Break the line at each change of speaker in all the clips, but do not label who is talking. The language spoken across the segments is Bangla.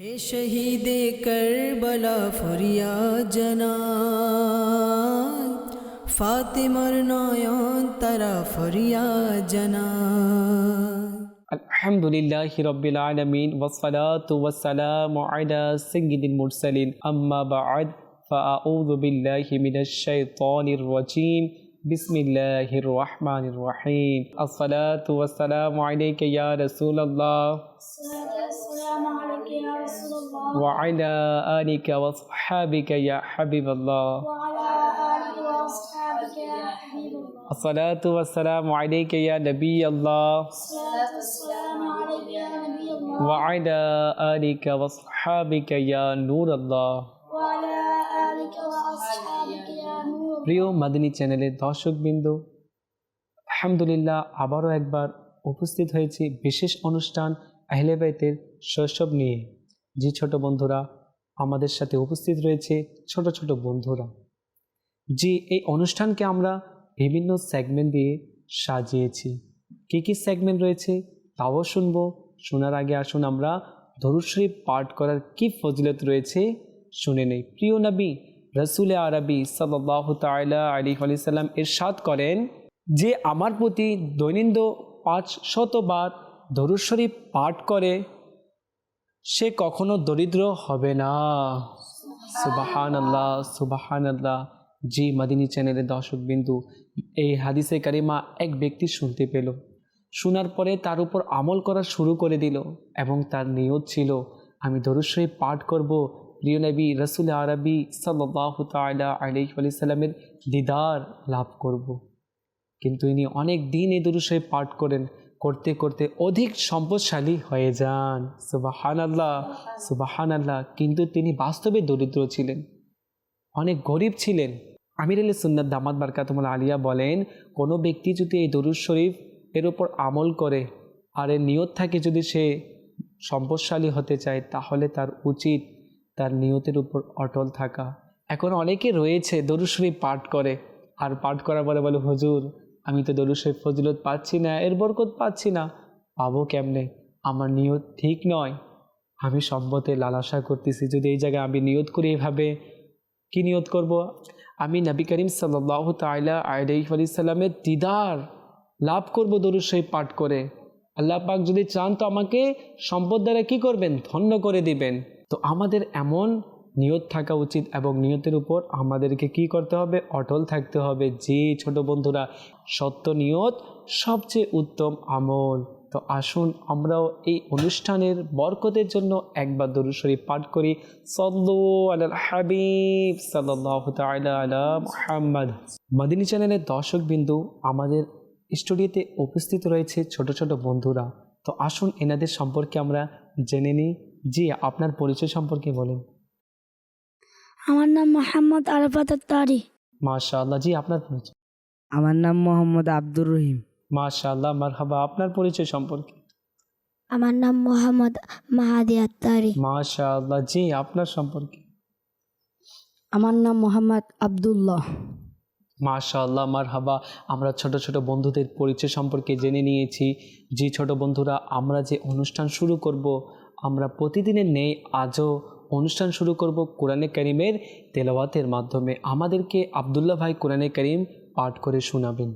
ہے شہید کربلا فریاد جنا فاطمہ نویان ترا فریاد جنا
الحمد للہ رب العالمین والصلاة والسلام على سید المرسلین، اما بعد، فاعوذ باللہ من الشیطان الرجیم۔ بسم الله الرحمن الرحيم. الصلاة والسلام عليك يا رسول الله
السلام عليك يا رسول الله
وعلى آلك وصحابك يا حبيب الله الصلاة والسلام عليك يا نبي الله وعلى آلك وصحابك يا نور الله
وعلى آلك نور
প্রিয় মাদিনী চ্যানেলের দর্শকবৃন্দ, আলহামদুলিল্লাহ আবারও একবার উপস্থিত হয়েছি বিশেষ অনুষ্ঠান আহলেবাইতের শৈশব নিয়ে। যে ছোট বন্ধুরা, আমাদের সাথে উপস্থিত রয়েছে ছোট ছোট বন্ধুরা। যে এই অনুষ্ঠানকে আমরা বিভিন্ন সেগমেন্ট দিয়ে সাজিয়েছি। কী কী সেগমেন্ট রয়েছে তাও শুনব। শোনার আগে আসুন আমরা ধরুশ্রী পাঠ করার কি ফজিলত রয়েছে শুনে নেই। প্রিয় নবী রসুল আরবি সাল্লাহ তালা আলী সাল্লাম এরশাদ করেন যে আমার প্রতি দৈনন্দিন পাঁচ শতবার শরীফ পাঠ করে, সে কখনো দরিদ্র হবে না। সুবাহান আল্লাহ সুবাহান আল্লাহ জি, মাদিনী চ্যানেলের দর্শক বিন্দু এই হাদিসে কারিমা এক ব্যক্তি শুনতে পেল। শোনার পরে তার উপর আমল করা শুরু করে দিল এবং তার নিয়ত ছিল, আমি দরুশ্বরী পাঠ করব প্রিয় নবী, রসুল আরবি সাল্লাহ তালা আলহি সাল্লামের দিদার লাভ করব। কিন্তু ইনি অনেক দিন এই দরুশ্বরী পাঠ করেন, করতে করতে অধিক সম্পদশালী হয়ে যান। সুবাহান আল্লাহ সুবাহান আল্লাহ কিন্তু তিনি বাস্তবে দরিদ্র ছিলেন, অনেক গরিব ছিলেন। আমির আলী সুন্নাত দামাদ বারকাতমুল আলিয়া বলেন, কোনো ব্যক্তি যদি এই দরুদ শরীফ এর ওপর আমল করে আর এর নিয়ত থাকে যদি সে সম্পদশালী হতে চায়, তাহলে তার উচিত তার নিয়তের উপর অটল থাকা। এখন অনেকে রয়েছে দরুদ শরীফ পাঠ করে। আর পাঠ করার পরে বলে, হুজুর, আমি তো দরুদ শরীফ ফজিলত পাচ্ছি না, এর বরকত পাচ্ছি না। পাবো কেমনে? আমার নিয়ত ঠিক নয়। আমি সম্পদের লালাসা করতেছি। যদি এই জায়গায় আমি নিয়ত করি এভাবে, কি নিয়ত করব? আমি নবী করিম সাল্লাহ তাইলা আলি সাল্লামের দিদার লাভ করব দরুদ শরীফ পাঠ করে। আল্লাহ পাক যদি চান তো আমাকে সম্পদ দ্বারা কী করবেন? ধন্য করে দিবেন। তো আমাদের এমন নিয়ত থাকা উচিত এবং নিয়তের উপর আমাদেরকে কি করতে হবে? অটল থাকতে হবে। যে ছোট বন্ধুরা সত্য নিয়ত সবচেয়ে উত্তম আমল। তো আসুন আমরাও এই অনুষ্ঠানের বরকতের জন্য একবার দরুদ শরীফ পাঠ করি। সল্লু আলাল হাবিব সাল্লাহ আলা মাদিনী চ্যানেলের দর্শক বিন্দু আমাদের স্টুডিওতে উপস্থিত রয়েছে ছোট ছোট বন্ধুরা। তো আসুন এনাদের সম্পর্কে আমরা জেনে নিই। জি আপনার পরিচয় সম্পর্কে বলেন।
আমার নাম মোহাম্মদ আরফাত তারি
মাশাআল্লাহ জি আপনার পরিচয়।
আমার নাম মোহাম্মদ আব্দুর রহিম।
মাশাআল্লাহ মারহাবা আপনার পরিচয় সম্পর্কে।
আমার নাম মোহাম্মদ মাহাদি আত্তারি।
মাশাআল্লাহ জি আপনার সম্পর্কে।
আমার নাম মোহাম্মদ আবদুল্লাহ।
মাশাআল্লাহ মারহাবা আমরা ছোট ছোট বন্ধুদের পরিচয় সম্পর্কে জেনে নিয়েছি। যে ছোট বন্ধুরা আমরা যে অনুষ্ঠান শুরু করব আমরা প্রতিদিনের নেই আজও অনুষ্ঠান শুরু করব কোরআনে করিমের তেলাওয়াতের মাধ্যমে আমাদেরকে আবদুল্লাহ ভাই কোরআনে করিম পাঠ করে শোনাবেন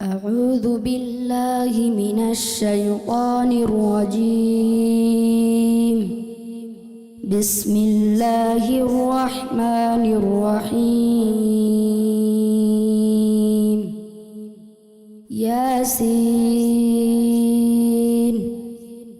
أعوذ بالله من الشيطان الرجيم بسم الله الرحمن الرحيم ياسين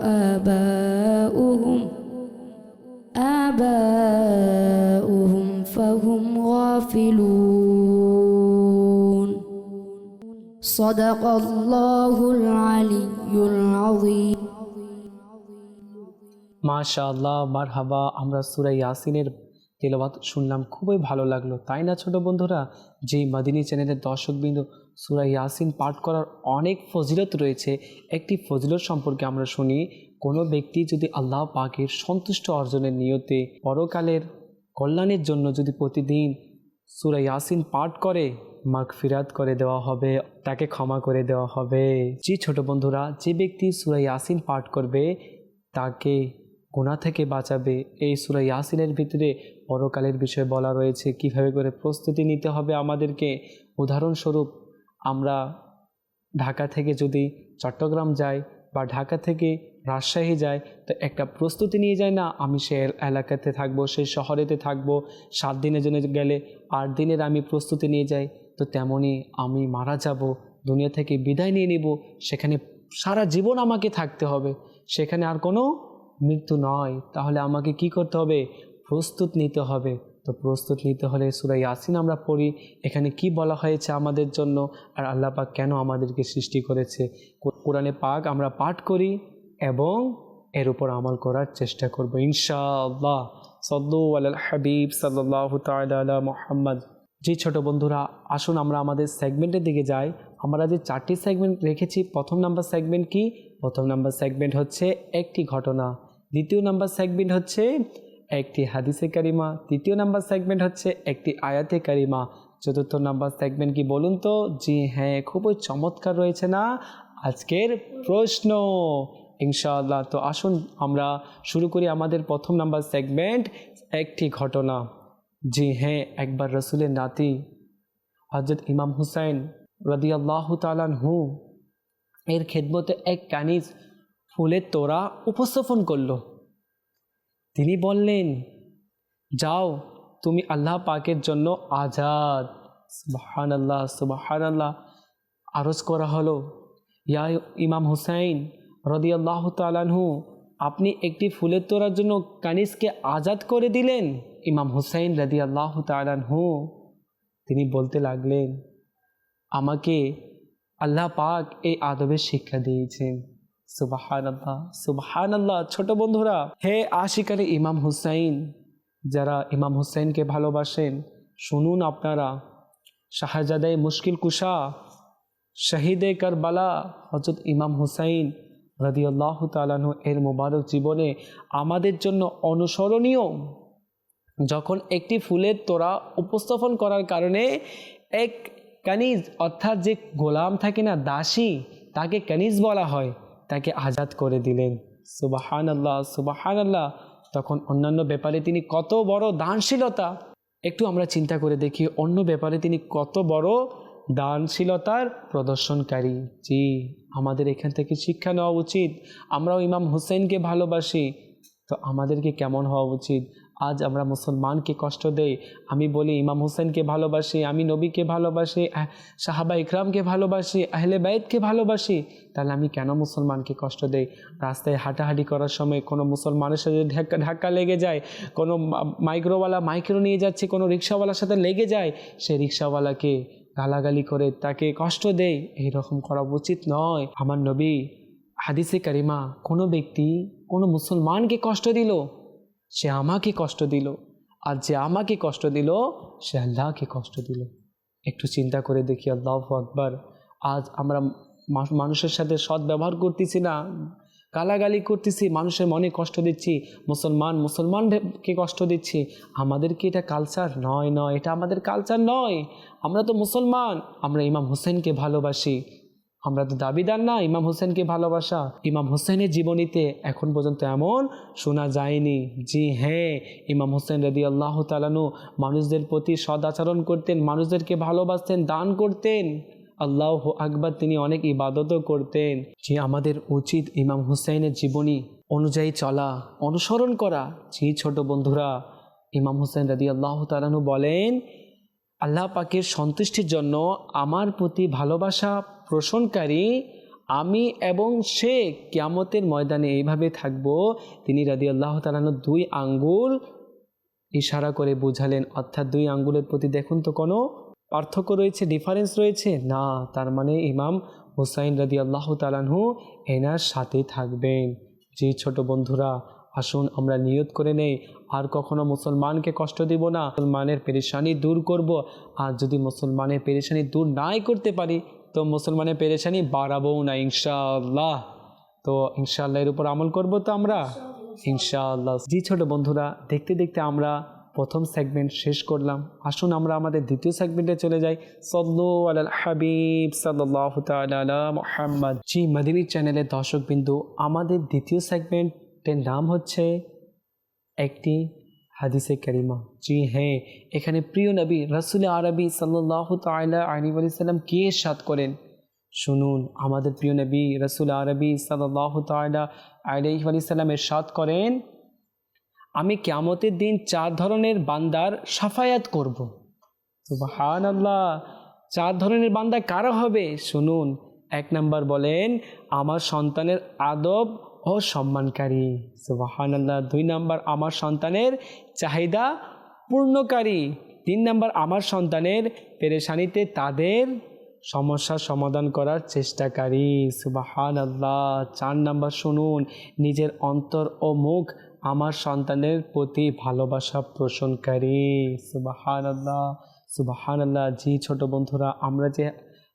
أنذر آباؤهم آباؤهم فهم غافلون
صدق الله العلي العظيم
মাশাআল্লাহ মার হাবা আমরা সুরাই ইয়াসিনের তেলাওয়াত শুনলাম খুবই ভালো লাগলো তাই না ছোট বন্ধুরা যেই মাদিনী চ্যানেলের দর্শকবৃন্দ সুরাই ইয়াসিন পাঠ করার অনেক ফজিলত রয়েছে। একটি ফজিলত সম্পর্কে আমরা শুনি, কোনো ব্যক্তি যদি আল্লাহ পাকের সন্তুষ্ট অর্জনের নিয়তে পরকালের কল্যাণের জন্য যদি প্রতিদিন সুরা ইয়াসিন পাঠ করে, মাগফিরাত করে দেওয়া হবে, তাকে ক্ষমা করে দেওয়া হবে। যে ছোট বন্ধুরা, যে ব্যক্তি সুরা ইয়াসিন পাঠ করবে, তাকে গুণা থেকে বাঁচাবে। এই সুরা ইয়াসিনের ভিতরে পরকালের বিষয়ে বলা রয়েছে। কীভাবে করে প্রস্তুতি নিতে হবে আমাদেরকে? উদাহরণস্বরূপ আমরা ঢাকা থেকে যদি চট্টগ্রাম যাই বা ঢাকা থেকে রাজশাহী যাই, তো একটা প্রস্তুতি নিয়ে যায় না, আমি সে এলাকাতে থাকব সেই শহরেতে থাকব, সাত দিনের জন্য গেলে আট দিনের আমি প্রস্তুতি নিয়ে যাই, তো তেমনই আমি মারা যাব, দুনিয়া থেকে বিদায় নিয়ে নিব, সেখানে সারা জীবন আমাকে থাকতে হবে। সেখানে আর কোনো মৃত্যু নয়। তাহলে আমাকে কি করতে হবে? প্রস্তুত নিতে হবে। তো প্রস্তুত নিতে হলে সুরা ইয়াসিন আমরা পড়ি। এখানে কি বলা হয়েছে আমাদের জন্য আর আল্লাহ পাক কেন আমাদেরকে সৃষ্টি করেছে? কোরআনে পাক আমরা পাঠ করি এবং এর উপর আমল করার চেষ্টা করব ইনশাআল্লাহ। সদ্দু আল হাবিব সাল্লাহ তালা মোহাম্মদ। জি ছোট বন্ধুরা, আসুন আমরা আমাদের সেগমেন্টের দিকে যাই। আমরা যে চারটি সেগমেন্ট রেখেছি, প্রথম নাম্বার সেগমেন্ট কি? প্রথম নাম্বার সেগমেন্ট হচ্ছে একটি ঘটনা। দ্বিতীয় নাম্বার সেগমেন্ট হচ্ছে একটি হাদিসে কারিমা, তৃতীয় নাম্বার সেগমেন্ট হচ্ছে একটি আয়াতে কারিমা। চতুর্থ নাম্বার সেগমেন্ট কি বলুন তো? জি হ্যাঁ খুবই চমৎকার রয়েছে না? আজকের প্রশ্ন। ইনশাআল্লাহ, তো আসুন আমরা শুরু করি আমাদের প্রথম নাম্বার সেগমেন্ট একটি ঘটনা। জি হ্যাঁ একবার রসুলের নাতি হজরত ইমাম হুসাইন রদিয়াল্লাহ তালানহু এর খেদমতে এক কানিজ ফুলের তোড়া উপস্থাপন করল। তিনি বললেন, যাও, তুমি আল্লাহ পাকের জন্য আজাদ। সুবাহান আল্লাহ সুবাহান আল্লাহ আরজ করা হলো, ইয়া ইমাম হুসাইন রদিয়াল্লাহ তালানহু আপনি একটি ফুলের তোড়ার জন্য কানিসকে আজাদ করে দিলেন? ইমাম হুসাইন রদি আল্লাহ তালানহু তিনি বলতে লাগলেন, আমাকে আল্লাহ পাক এই আদবের শিক্ষা দিয়েছেন। সুবাহান আল্লাহ সুবাহান আল্লাহ ছোট বন্ধুরা, হে আশিকারে ইমাম হুসাইন, যারা ইমাম হুসাইনকে ভালোবাসেন, শুনুন আপনারা। শাহজাদাই মুশকিল কুশা, শহীদে কারবালা হজরত ইমাম হুসাইন রদিয়াল্লাহ তালানহ এর মোবারক জীবনে আমাদের জন্য অনুসরণীয়। যখন একটি ফুলের তোড়া উপস্থাপন করার কারণে এক কানিজ, অর্থাৎ যে গোলাম থাকে না, দাসী, তাকে কানিজ বলা হয়। তাকে আজাদ করে দিলেন। সুবাহান আল্লাহ সুবাহান আল্লাহ তখন অন্যান্য ব্যাপারে তিনি কত বড় দানশীলতা। একটু আমরা চিন্তা করে দেখি অন্য ব্যাপারে তিনি কত বড় দানশীলতার প্রদর্শনকারী। জি, আমাদের এখান থেকে শিক্ষা নেওয়া উচিত। আমরাও ইমাম হুসেনকে ভালোবাসি। তো আমাদেরকে কেমন হওয়া উচিত? আজ আমরা মুসলমানকে কষ্ট দেই। আমি বলি, ইমাম হুসেনকে ভালোবাসি, আমি নবীকে ভালোবাসি সাহাবা ইকরামকে ভালোবাসি, আহলে বাইতকে ভালোবাসি। তাহলে আমি কেন মুসলমানকে কষ্ট দেই? রাস্তায় হাঁটাহাঁটি করার সময় কোনো মুসলমানের সাথে ধাক্কা ধাক্কা লেগে যায়, কোনো মাইক্রোওয়ালা মাইক্রো নিয়ে যাচ্ছে, কোনো রিক্সাওয়ালার সাথে লেগে যায় সে রিক্সাওয়ালাকে গালাগালি করে তাকে কষ্ট দেয় এইরকম করা উচিত নয়। আমার নবী হাদিসে কারিমা কোনো ব্যক্তি কোনো মুসলমানকে কষ্ট দিল। সে আমাকে কষ্ট দিল। আর যে আমাকে কষ্ট দিল, সে আল্লাহকে কষ্ট দিল। একটু চিন্তা করে দেখি, আল্লাহ আকবার। আজ আমরা মানুষের সাথে সৎ ব্যবহার করতেছি না, গালাগালি করতেছি, মানুষের মনে কষ্ট দিচ্ছি, মুসলমান মুসলমানকে কষ্ট দিচ্ছি। আমাদের কি এটা কালচার নয় নয়, এটা আমাদের কালচার নয়। আমরা তো মুসলমান, আমরা ইমাম হোসেনকে ভালোবাসি। আমরা তো দাবিদার না, ইমাম হোসেনকে ভালোবাসা। ইমাম হোসেনের জীবনীতে এখন পর্যন্ত এমন শোনা যায়নি। জি হ্যাঁ ইমাম হোসেন রদি আল্লাহ তালানু মানুষদের প্রতি সদাচরণ করতেন, মানুষদেরকে ভালোবাসতেন, দান করতেন। আল্লাহ আকবার, তিনি অনেক ইবাদতও করতেন। যে আমাদের উচিত ইমাম হুসাইনের জীবনী অনুযায়ী চলা, অনুসরণ করা। জি ছোট বন্ধুরা, ইমাম হুসাইন রাদি আল্লাহ তালানু বলেন আল্লাহ পাকের সন্তুষ্টির জন্য আমার প্রতি ভালোবাসা পোষণকারী আমি এবং সে কিয়ামতের ময়দানে এইভাবে থাকব। তিনি রাদি আল্লাহ তালানোর দুই আঙ্গুল ইশারা করে বুঝালেন, অর্থাৎ দুই আঙ্গুলের প্রতি দেখুন তো কোনো পার্থক্য রয়েছে ডিফারেন্স রয়েছে? না, তার মানে ইমাম হুসাইন রাদি আল্লাহ তালানহু এনার সাথে থাকবেন। যে ছোট বন্ধুরা আসুন আমরা নিয়ত করে নেই। আর কখনো মুসলমানকে কষ্ট দিব না। মুসলমানের পেরেশানি দূর করব। আর যদি মুসলমানের পেরেশানি দূর নাই করতে পারি তো মুসলমানের পেরেশানি বাড়াবো না ইনশাআল্লাহ। তো ইনশাআল্লাহ এর উপর আমল করব তো আমরা? ইনশাআল্লাহ। জি ছোট বন্ধুরা দেখতে দেখতে আমরা প্রথম সেগমেন্ট শেষ করলাম। আসুন আমরা আমাদের দ্বিতীয় সেগমেন্টে চলে যাই। সল্লু আল হাবিব সাল্লাহ তালা মোহাম্মদ। জি মাদিনী চ্যানেলের দর্শক বিন্দু আমাদের দ্বিতীয় সেগমেন্টের নাম হচ্ছে একটি হাদিসে করিমা। জি হ্যাঁ এখানে প্রিয় নবী রসুল আরবি সাল্লাহ তালা আলী সাল্লাম কে সাত করেন? শুনুন, আমাদের প্রিয় নবী রসুল আরবি সাল্লাহ তালা আলি সাল্লামের সাত করেন, আমি কেয়ামতের দিন চার ধরনের বান্দার সাফায়াত করব। সুবাহান আল্লাহ চার ধরনের বান্দা কারা হবে? শুনুন, এক নাম্বার বলেন, আমার সন্তানের আদব ও সম্মানকারী। সুবাহান আল্লাহ দুই নাম্বার, আমার সন্তানের চাহিদা পূর্ণকারী। তিন নাম্বার, আমার সন্তানের পেরেশানিতে তাদের সমস্যার সমাধান করার চেষ্টাকারী। সুবাহান আল্লাহ চার নাম্বার, শুনুন, নিজের অন্তর ও মুখ আমার সন্তানের প্রতি ভালোবাসা পোষণকারী। সুবাহান আল্লাহ সুবাহান আল্লাহ জি, ছোট বন্ধুরা, আমরা যে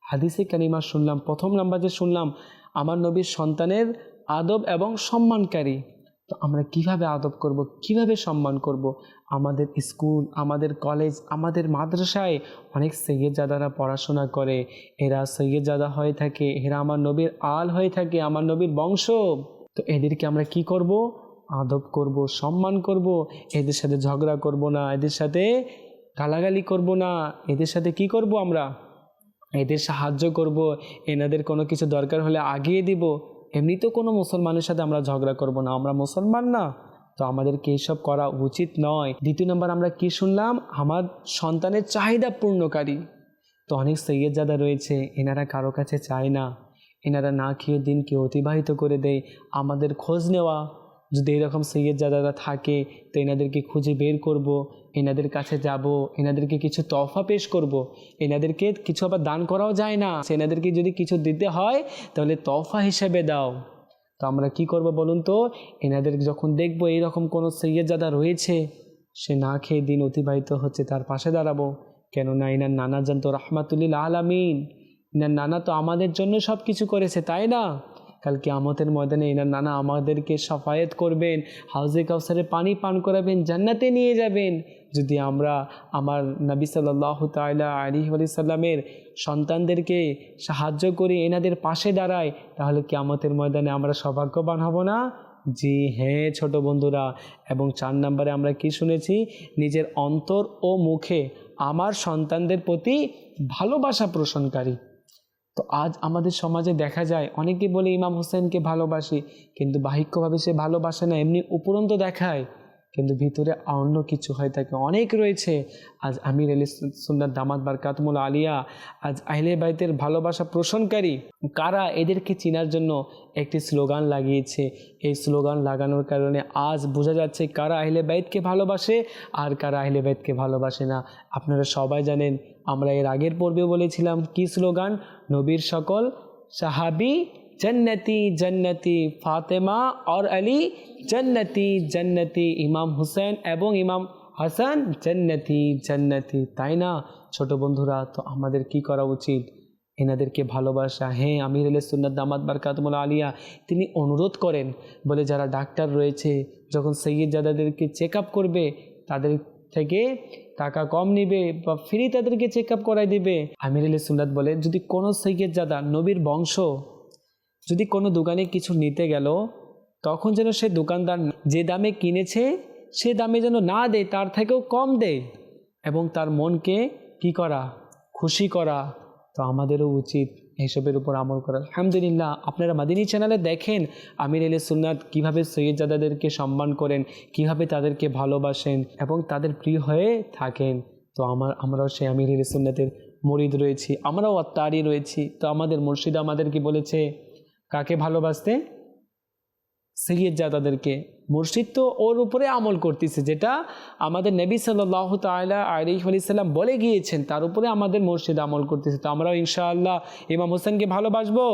হাদিসে কানিমা শুনলাম, প্রথম নাম্বার যে শুনলাম, আমার নবীর সন্তানের আদব এবং সম্মানকারী। তো আমরা কীভাবে আদব করব, কীভাবে সম্মান করব? আমাদের স্কুল, আমাদের কলেজ, আমাদের মাদ্রাসায় অনেক সৈয়দজাদারা পড়াশোনা করে। এরা সৈয়দজাদা হয়ে থাকে, এরা আমার নবীর আল হয়ে থাকে, আমার নবীর বংশ। তো এদেরকে আমরা কি করব? আদব করব, সম্মান করব। এদের সাথে ঝগড়া করব না, এদের সাথে গালাগালি করব না। এদের সাথে কি করব আমরা? এদের সাহায্য করব। এনাদের কোনো কিছু দরকার হলে আগিয়ে দিব। এমনি তো কোনো মুসলমানের সাথে আমরা ঝগড়া করব না, আমরা মুসলমান না। তো আমাদেরকে এইসব করা উচিত নয়। দ্বিতীয় নম্বর, আমরা কি শুনলাম? আমার সন্তানের চাহিদা পূর্ণকারী। তো অনেক সৈয়দজাদা রয়েছে, এনারা কারও কাছে চায় না। এনারা না খেয়ে দিনকে অতিবাহিত করে দেয়। আমাদের খোঁজ নেওয়া, যদি এরকম সৈয়দজাদারা থাকে, তো এনাদেরকে খুঁজে বের করব। এনাদের কাছে যাব, এনাদেরকে কিছু তফা পেশ করব। এনাদেরকে কিছু আবার দান করাও যায় না। এনাদেরকে যদি কিছু দিতে হয়, তাহলে তফা হিসেবে দাও। তো আমরা কি করব বলুন তো? এনাদের যখন দেখব এইরকম কোনো সৈয়দজাদা রয়েছে, সে না খেয়ে দিন অতিবাহিত হচ্ছে, তার পাশে দাঁড়াবো। কেননা এনার নানা জান তো রহমাতুল্লিল আলামিন। এনার নানা তো আমাদের জন্য সব কিছু করেছে, তাই না? কালকে আমতের ময়দানে এনার নানা আমাদেরকে সফায়েত করবেন, হাউজে কাউসারে পানি পান করাবেন, জান্নাতে নিয়ে যাবেন। যদি আমরা আমার নবী সাল্লাহ তাল্লাহ আলী সাল্লামের সন্তানদেরকে সাহায্য করি, এনাদের পাশে দাঁড়াই, তাহলে কি আমতের ময়দানে আমরা সৌভাগ্যবান হব না? জি হ্যাঁ ছোট বন্ধুরা, এবং চার নম্বরে আমরা কি শুনেছি? নিজের অন্তর ও মুখে আমার সন্তানদের প্রতি ভালোবাসা পোষণকারী। তো আজ আমাদের সমাজে দেখা যায়, অনেকে বলে ইমাম হোসেনকে ভালোবাসি, কিন্তু বাহিক্যভাবে সে ভালোবাসে না, এমনি উপরন্ত দেখায়। কিন্তু ভিতরে অন্য কিছু হয়ে থাকে। অনেক রয়েছে। আজ আমির আলী সুন্নার দামাত বারকাতমুল আলিয়া, আজ আহলে বাইতের ভালোবাসা পোষণকারী, কারা এদেরকে চিনার জন্য একটি স্লোগান লাগিয়েছে। এই স্লোগান লাগানোর কারণে আজ বোঝা যাচ্ছে কারা আহলে বাইতকে ভালোবাসে আর কারা আহলে বাইতকে ভালোবাসে না। আপনারা সবাই জানেন, আমরা এর আগের পর্বে বলেছিলাম কি স্লোগান? নবীর সকল সাহাবি জন্নতি জন্নতি ফাতেমা और আলী, জন্নতি জন্নতি ইমাম হুসেন এবং ইমাম হাসান, জন্নতি জন্নতি। তাই না? ছোট বন্ধুরা, তো আমাদের কি করা উচিত? এনাদেরকে ভালোবাসা। হ্যাঁ আমির আলী সুন্নাত, দামাত বারকাতমুল আলিয়া, তিনি অনুরোধ করেন, বলে যারা ডাক্তার রয়েছে, যখন সৈয়দ জাদাদেরকে চেক আপ করবে, তাদের থেকে টাকা কম নিবে বা ফ্রি তাদেরকে চেক আপ করাই দিবে। আমির আলী সুন্নাত বলে যদি কোনো সৈয়দ জাদা নবীর বংশ যদি কোনো দোকানে কিছু নিতে গেল, তখন যেন সে দোকানদার যে দামে কিনেছে, সে দামে যেন না দেয়, তার থেকেও কম দেয়। এবং তার মনকে কি করা? খুশি করা। তো আমাদেরও উচিত এইসবের উপর আমল করা। আলহামদুলিল্লাহ, আপনারা মাদিনী চ্যানেলে দেখেন আমির আলী সুন্নাত কীভাবে সৈয়দজাদাদেরকে সম্মান করেন, কীভাবে তাদেরকে ভালোবাসেন এবং তাদের প্রিয় হয়ে থাকেন। তো আমার, আমরাও সেই আমির আলী সুন্নাতের মরিদ রয়েছি, আমরাও আত্মারি রয়েছি। তো আমাদের মুর্শিদ আমাদেরকে বলেছে কাকে ভালোবাসতে? সৈয়দজাদাদেরকে। মুর্শিদ তো ওর উপরে আমল করতেছে, যেটা আমাদের নবী সাল্লাহ তালা আলিহ বলে গিয়েছেন, তার উপরে আমাদের মুর্শিদ আমল করতেছে। তো আমরাও ইনশাআল্লাহ ইমাম হোসেনকে ভালোবাসবো?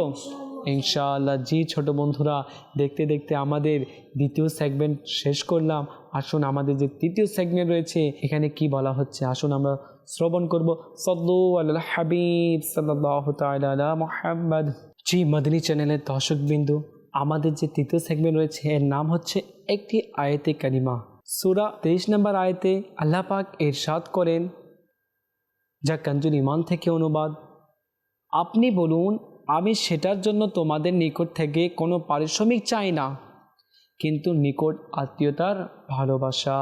ইনশাআল্লাহ। জি ছোট বন্ধুরা, দেখতে দেখতে আমাদের দ্বিতীয় সেগমেন্ট শেষ করলাম। আসুন আমাদের যে তৃতীয় সেগমেন্ট রয়েছে, এখানে কি বলা হচ্ছে? আসুন আমরা শ্রবণ করব। সদ্দু আল্লাহ হাবিব সাল্লাহ তালা মোহাম্মদ। জি, মদিনী চ্যানেলের দর্শকবিন্দু, আমাদের যে তৃতীয় সেগমেন্ট রয়েছে, এর নাম হচ্ছে একটি আয়তে কারিমা। সুরা তেইশ নম্বর আয়তে আল্লাহ পাক এরশাদ করেন, যা কাঞ্জুল ইমান থেকে অনুবাদ। আপনি বলুন, আমি সেটার জন্য তোমাদের নিকট থেকে কোনো পারিশ্রমিক চাই না, কিন্তু নিকট আত্মীয়তার ভালোবাসা।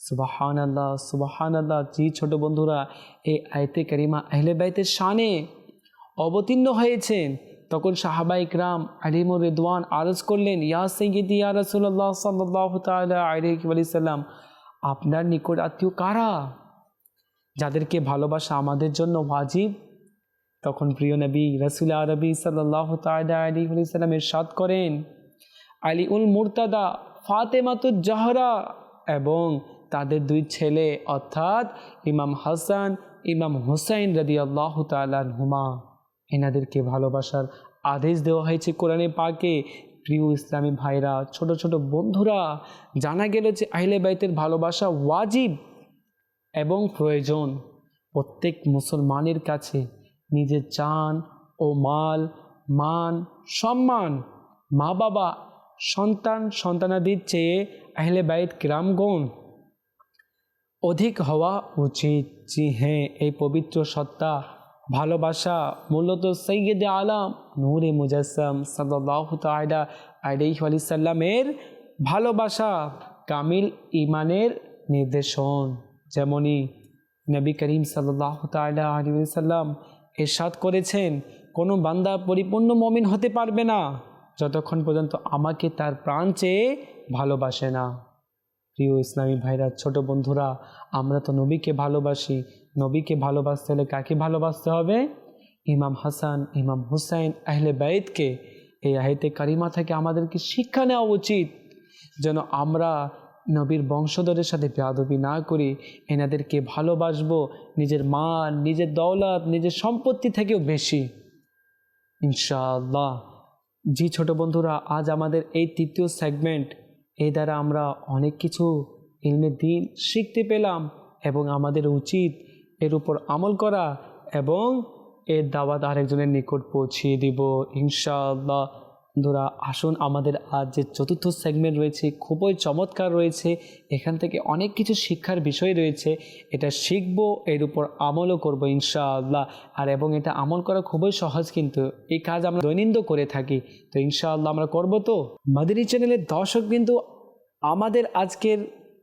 সুবাহান আল্লাহ সুবাহান আল্লাহ জি, ছোট বন্ধুরা, এই আয়তে কারিমা আহলে বাইতের শানে অবতীর্ণ হয়েছেন। তখন সাহাবা ইকরাম আলিমুর রেদওয়ান আরজ করলেন, ইয়া সৈয়দ ইয়া রসুল্লাহ সাল্লাহ তালা আলিসাল্লাম আপনার নিকট আত্মীয় কারা? যাদেরকে ভালোবাসা আমাদের জন্য ওয়াজিব? তখন প্রিয় নবী রসুল আরবি সাল্লাহ তালা আলী সাল্লাম এরশাদ করেন আলী উল মুরতাদা, ফাতেমাতুজ জাহরা এবং তাদের দুই ছেলে অর্থাৎ ইমাম হাসান, ইমাম হুসাইন রদি আল্লাহ হুমা এনাদেরকে ভালোবাসার আদেশ দেওয়া হয়েছে কোরআনে পাকে। প্রিয় ইসলামী ভাইরা, ছোট ছোট বন্ধুরা, জানা গেল যে আহলে বাইতের ভালোবাসা ওয়াজিব এবং প্রয়োজন। প্রত্যেক মুসলমানের কাছে নিজের চান ও মাল, মান, সম্মান মা বাবা সন্তান, সন্তানাদির চেয়ে আহলে বাইত গ্রামগণ অধিক হওয়া উচিত। জি হ্যাঁ এই পবিত্র সত্তা ভালোবাসা মূলত সৈয়দ আলাম নূরে মুজাসম সাল্লাহ তাইডা আলাইহি আলি সাল্লামের ভালোবাসা কামিল ইমানের নির্দেশন। যেমনই নবী করিম সাল্লাহ তাইডা আলী সাল্লাম এরশাদ করেছেন, কোনো বান্দা পরিপূর্ণ মমিন হতে পারবে না, যতক্ষণ পর্যন্ত আমাকে তার প্রাণ চেয়ে ভালোবাসে না। প্রিয় ইসলামী ভাইরা, ছোট বন্ধুরা, আমরা তো নবীকে ভালোবাসি। নবীকে ভালোবাসতে হলে কাকে ভালোবাসতে হবে? ইমাম হাসান, ইমাম হুসাইন, আহলে বাইদকে এই আহেতে কারিমা থেকে আমাদেরকে শিক্ষা নেওয়া উচিত যেন আমরা নবীর বংশধরের সাথে বেয়াদবি না করি, এনাদেরকে ভালোবাসবো, নিজের মান, নিজের দৌলত, নিজের সম্পত্তি থেকেও বেশি। ইনশাআল্লাহ। জি ছোট বন্ধুরা, আজ আমাদের এই তৃতীয় সেগমেন্ট এই দ্বারা আমরা অনেক কিছু ইলমে দিন শিখতে পেলাম এবং আমাদের উচিত এর উপর আমল করা এবং এর দাওয়াত আরেকজনের নিকট পৌঁছিয়ে দিব, ইনশাআল্লাহ। বন্ধুরা, আসুন আমাদের আজ যে চতুর্থ সেগমেন্ট রয়েছে, খুবই চমৎকার রয়েছে। এখান থেকে অনেক কিছু শিক্ষার বিষয় রয়েছে। এটা শিখব, এর উপর আমলও করব ইনশাআল্লাহ। আর এবং এটা আমল করা খুবই সহজ কিন্তু এই কাজ আমরা দৈনন্দিন করে থাকি। তো ইনশাআল্লাহ আমরা করব তো? মাদিনী চ্যানেলের দর্শক কিন্তু আমাদের আজকের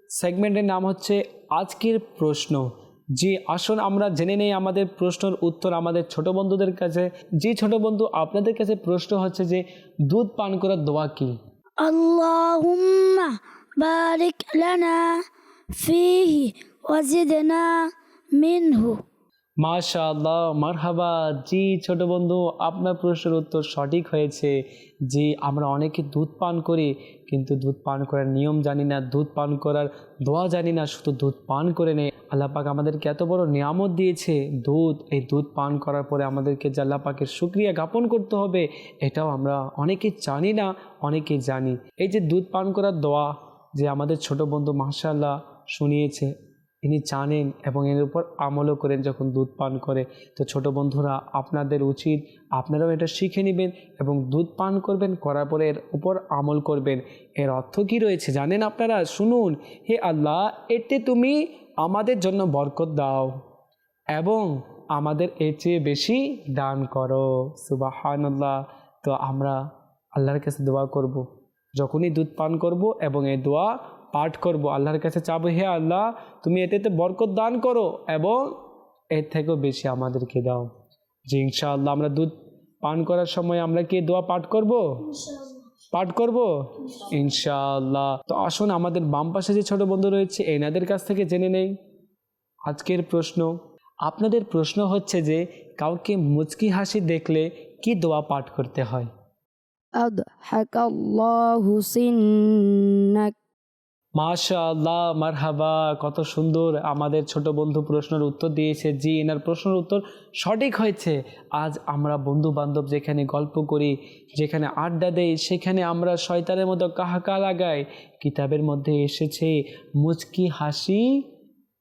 সেগমেন্টের নাম হচ্ছে, আজকের প্রশ্ন। জি, আসুন আমরা জেনে নেই আমাদের প্রশ্নের উত্তর আমাদের ছোট বন্ধুদের কাছে। যে ছোট বন্ধু, আপনাদের কাছে প্রশ্ন হচ্ছে যে, দুধ পান করার দোয়া কি?
আল্লাহ মিনহু।
মাশাআল্লাহ, মারহাবা। জি, ছোট বন্ধু, আপনার প্রশ্নের উত্তর সঠিক হয়েছে। জি, আমরা অনেকে দুধ পান করি, কিন্তু দুধ পান করার নিয়ম জানি না, দুধ পান করার দোয়া জানি না, শুধু দুধ পান করে নেই। আল্লাহ পাক আমাদেরকে এত বড় নিয়ামত দিয়েছে, দুধ, এই দুধ পান করার পরে আমাদেরকে যে আল্লাহ পাকের সুক্রিয়া জ্ঞাপন করতে হবে, এটাও আমরা অনেকে জানি না, অনেকে জানি। এই যে দুধ পান করার দোয়া যে আমাদের ছোট বন্ধু মাশাআল্লাহ শুনিয়েছে ইনি জানেন এবং এর উপর আমলও করেন যখন দুধ পান করে। তো ছোট বন্ধুরা, আপনাদের উচিত আপনারাও এটা শিখে নেবেন এবং দুধ পান করবেন, করার পরে এর উপর আমল করবেন। এর অর্থ কি রয়েছে জানেন আপনারা? শুনুন, হে আল্লাহ, এতে তুমি আমাদের জন্য বরকত দাও এবং আমাদের এর চেয়ে বেশি দান করো। সুবাহান্লাহ তো আমরা আল্লাহর কাছে দোয়া করব। যখনই দুধ পান করব এবং এই দোয়া পাঠ করব আল্লাহর কাছে চাবো হে আল্লাহ তুমি এতে বরকত দান করো এবং এর থেকেও বেশি আমাদেরকে দাও যে ইনশাআল্লাহ আমরা দুধ পান করার সময় আমরা কি দোয়া পাঠ করব পাঠ করব ইনশাআল্লাহ তো আসুন আমাদের বাম পাশে যে ছোট বন্ধু রয়েছে এনাদের কাছ থেকে জেনে নেই আজকের প্রশ্ন আপনাদের প্রশ্ন হচ্ছে যে কাউকে মুচকি হাসি দেখলে কি দোয়া পাঠ করতে হয়
أضحك الله سنك
মাশা আল্লাহ মারহাবা, কত সুন্দর আমাদের ছোট বন্ধু প্রশ্নের উত্তর দিয়েছে। জি, এনার প্রশ্নের উত্তর সঠিক হয়েছে। আজ আমরা বন্ধু বান্ধব যেখানে গল্প করি, যেখানে আড্ডা দেই, সেখানে আমরা শয়তানের মতো কাহাকা লাগাই কিতাবের মধ্যে এসেছে, মুচকি হাসি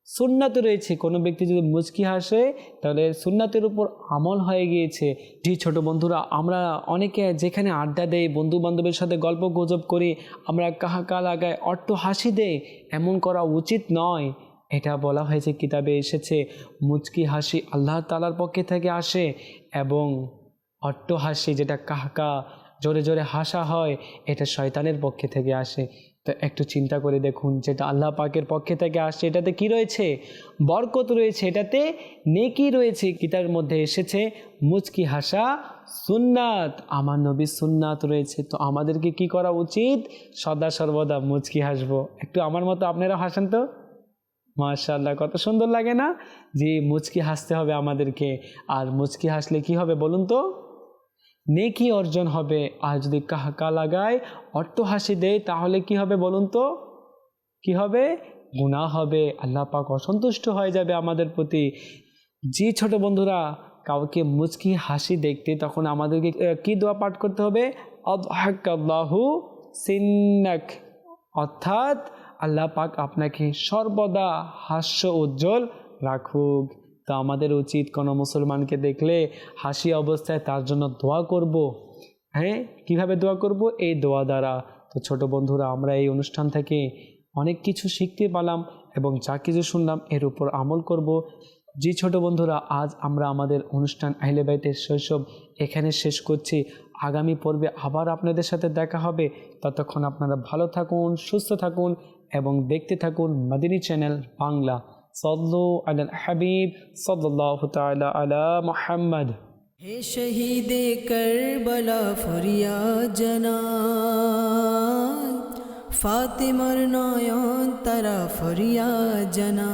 সুন্নাতে রয়েছে। কোনো ব্যক্তি যদি মুচকি হাসে, তাহলে সুন্নাতের উপর আমল হয়ে গিয়েছে। জি, ছোট বন্ধুরা, আমরা অনেকে যেখানে আড্ডা দেই বন্ধু বান্ধবের সাথে গল্প গুজব করি, আমরা কাহাকা লাগাই অট্ট হাসি দেই, এমন করা উচিত নয়। এটা বলা হয়েছে, কিতাবে এসেছে, মুচকি হাসি আল্লাহ তালার পক্ষে থেকে আসে এবং অট্ট হাসি যেটা কাহাকা জোরে জোরে হাসা হয়, এটা শয়তানের পক্ষে থেকে আসে। তো একটু চিন্তা করে দেখুন যেটা আল্লাহ পাকের পক্ষে থেকে আসছে, এটাতে কি রয়েছে? বরকত রয়েছে, এটাতে নেকি রয়েছে কিতাবের মধ্যে এসেছে, মুচকি হাসা সুন্নাত, আমার নবী সুন্নাত রয়েছে, তো আমাদেরকে কি করা উচিত? সদা সর্বদা মুচকি হাসবো। একটু আমার মতো আপনারা হাসেন তো? মাশাল্লাহ কত সুন্দর লাগে না? যে মুচকি হাসতে হবে আমাদেরকে। আর মুচকি হাসলে কি হবে বলুন তো? নেকি অর্জন হবে। আর যদি কাহাকা লাগায়, অট্ট হাসি দেয়, তাহলে কি হবে বলুন তো? কি হবে? গুনাহ হবে। আল্লাহ পাক অসন্তুষ্ট হয়ে যাবে আমাদের প্রতি। যে ছোট বন্ধুরা, কাউকে মুচকি হাসি দেখতে তখন আমাদেরকে কি দোয়া পাঠ করতে হবে? আল্লাহু সিন্নাক। অর্থাৎ আল্লাহ পাক আপনাকে সর্বদা হাস্য উজ্জ্বল রাখুক। তো আমাদের উচিত কোনো মুসলমানকে দেখলে হাসি অবস্থায় তার জন্য দোয়া করব। হ্যাঁ? কীভাবে দোয়া করব? এই দোয়া দ্বারা। তো ছোট বন্ধুরা, আমরা এই অনুষ্ঠান থেকে অনেক কিছু শিখতে পারলাম এবং যা কিছু শুনলাম এর উপর আমল করব। জি ছোট বন্ধুরা, আজ আমরা আমাদের অনুষ্ঠান আহলে বাইতের শৈশব এখানে শেষ করছি। আগামী পর্বে আবার আপনাদের সাথে দেখা হবে। ততক্ষণ আপনারা ভালো থাকুন, সুস্থ থাকুন এবং দেখতে থাকুন মাদিনী চ্যানেল বাংলা। সল্লু আল হাবিব সাল্লাহ তাআলা আলা মুহাম্মদ
হে শহীদে করবলা ফরিয়া জনা ফাতিমার নয়ন তারা ফরিয়া জনা